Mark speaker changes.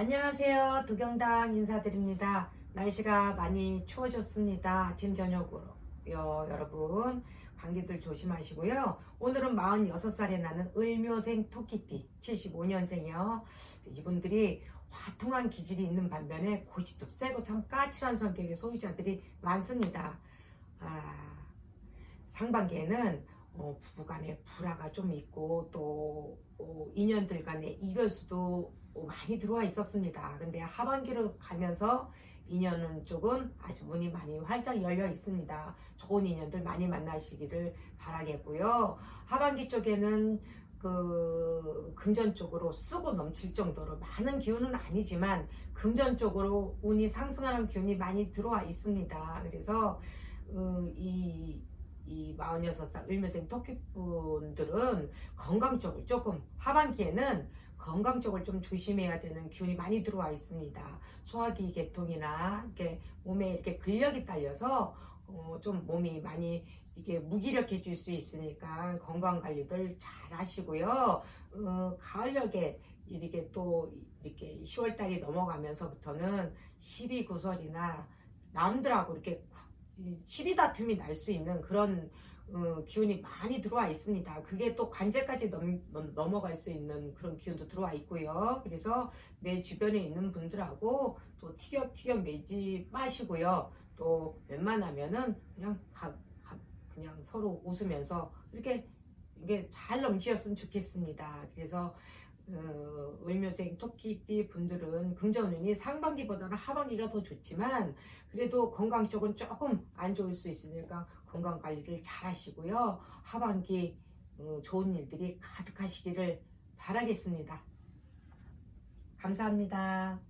Speaker 1: 안녕하세요. 도경당 인사드립니다. 날씨가 많이 추워졌습니다. 아침 저녁으로. 요, 여러분 감기들 조심하시고요. 오늘은 46살에 나는 을묘생 토끼띠 75년생이요. 이분들이 화통한 기질이 있는 반면에 고집도 세고 참 까칠한 성격의 소유자들이 많습니다. 아, 상반기에는 어, 부부간의 불화가 좀 있고 또 어, 인연들 간의 이별수도 어, 많이 들어와 있었습니다. 근데 하반기로 가면서 인연은 쪽은 아주 문이 많이 활짝 열려 있습니다. 좋은 인연들 많이 만나시기를 바라겠고요. 하반기 쪽에는 그 금전 쪽으로 쓰고 넘칠 정도로 많은 기운은 아니지만 금전 쪽으로 운이 상승하는 기운이 많이 들어와 있습니다. 그래서 어, 이, 이 46살 을묘생 토끼분들은 건강 쪽을 조금 하반기에는 건강 쪽을 좀 조심해야 되는 기운이 많이 들어와 있습니다. 소화기 계통이나 이렇게 몸에 이렇게 근력이 딸려서 어, 좀 몸이 많이 이게 무기력해질 수 있으니까 건강 관리들 잘 하시고요. 어, 가을녘에 이렇게 또 이렇게 10월 달이 넘어가면서부터는 시비 구설이나 남들하고 이렇게 시비 다툼이 날 수 있는 그런 어, 기운이 많이 들어와 있습니다. 그게 또 관제까지 넘, 넘, 넘 어갈 수 있는 그런 기운도 들어와 있고요. 그래서 내 주변에 있는 분들하고 또 티격티격 내지 마시고요. 또 웬만하면은 그냥 가, 가- 그냥 서로 웃으면서 이렇게 이게 잘 넘치셨으면 좋겠습니다. 그래서 어, 을묘생 토끼띠 분들은 금전운이 상반기보다는 하반기가 더 좋지만 그래도 건강 쪽은 조금 안 좋을 수 있으니까 건강 관리를 잘 하시고요. 하반기 어, 좋은 일들이 가득하시기를 바라겠습니다. 감사합니다.